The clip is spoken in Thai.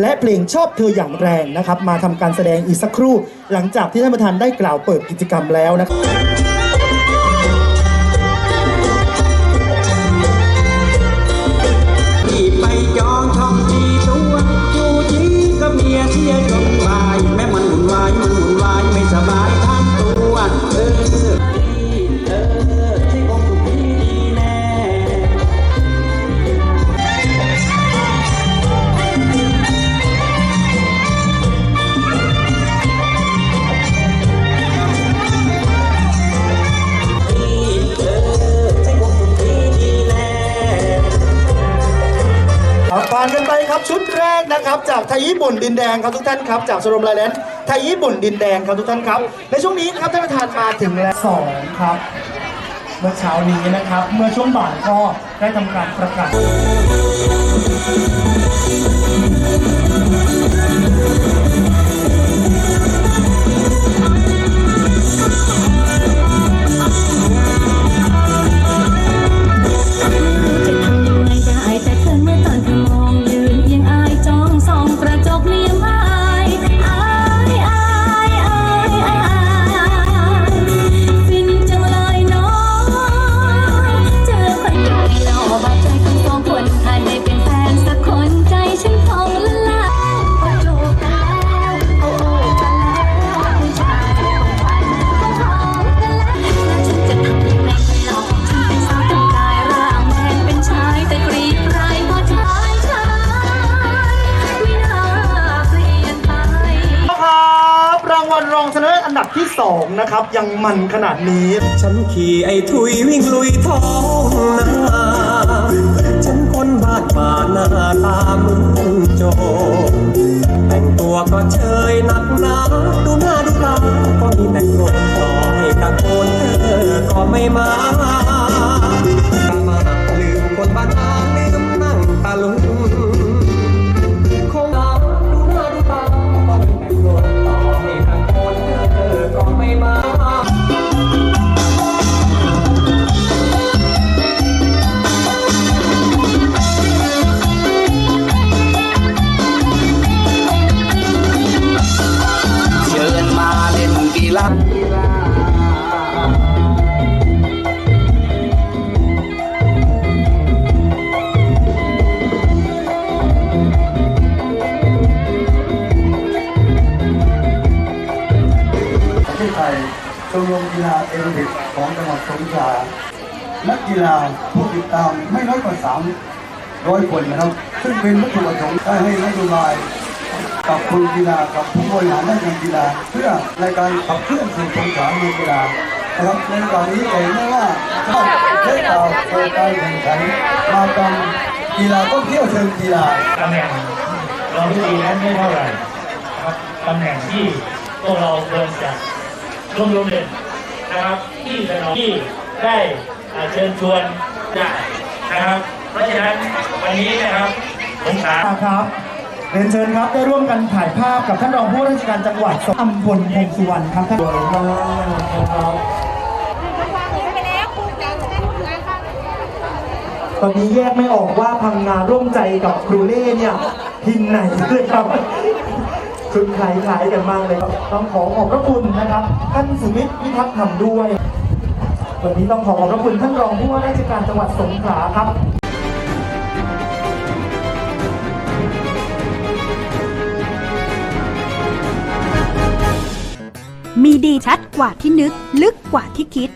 และเพลงชอบเธออย่างแรงนะครับ มาทำการแสดงอีกสักครู่ หลังจากที่ท่านประธานได้กล่าวเปิดกิจกรรมแล้วนะครับ นะครับจากไทยญี่ปุ่นดินแดงครับทุกท่านครับจากชมรมไลแลนด์ไทยญี่ปุ่นดินแดงครับทุกท่านครับ ในช่วงนี้ครับท่านประธานมาถึงแล้วสองครับ เมื่อเช้านี้นะครับ เมื่อช่วงบ่ายก็ได้ทำการประกาศ ดับที่สองนะครับ ยังมันขนาดนี้ ฉันขี่ไอ้ทุยวิ่งลุยท้องนาฉันคนบ้านป่าหน้าตามึงโจแต่งตัวก็เชยหนักหนาดูหน้าดูตาก็มีแต่โกรธต่อให้ตะโกนเธอก็ไม่มามาลืมคนบ้านนาลืมนั่งตาลุง กีฬาเอโรบิกของจังหวัดสงขลานักกีฬาผู้ติดตามไม่น้อยกว่า 300 คนนะครับ ซึ่งเป็นวัตถุประสงค์ได้ให้นโยบายกับคนกีฬากับผู้บริหารด้านการกีฬา เพื่อในการขับเคลื่อนสู่สงขลาในกีฬานะครับในตอนนี้เองไม่ว่าจะได้กล่าวเปิดการแข่งขันมากรรมกีฬาท่องเที่ยวเชิงกีฬาตำแหน่งเราไม่ดีนั้นไม่เท่าไหร่ครับตำแหน่งที่พวกเราเดินจากร่วมรวมเด่น นะครับที่สนองที่ได้เชิญชวนได้นะครับ เพราะฉะนั้นวันนี้นะครับผมถามครับเรียนเชิญครับได้ร่วมกันถ่ายภาพกับท่านรองผู้ว่าราชการจังหวัดอัมพลพงสุวรรณครับท่านสวยมากนะครับตอนนี้แยกไม่ออกว่าพังงานร่วมใจกับครูเล่เนี่ยทีมไหนเลยครับ ชุดคล้ายๆกันมากเลยครับต้องขอขอบพระคุณนะครับ ท่านสุวิทย์พิทักษ์ธรรมด้วย วันนี้ต้องขอขอบพระคุณท่านรองผู้ว่าราชการจังหวัดสงขลาครับมีดีชัดกว่าที่นึก ลึกกว่าที่คิด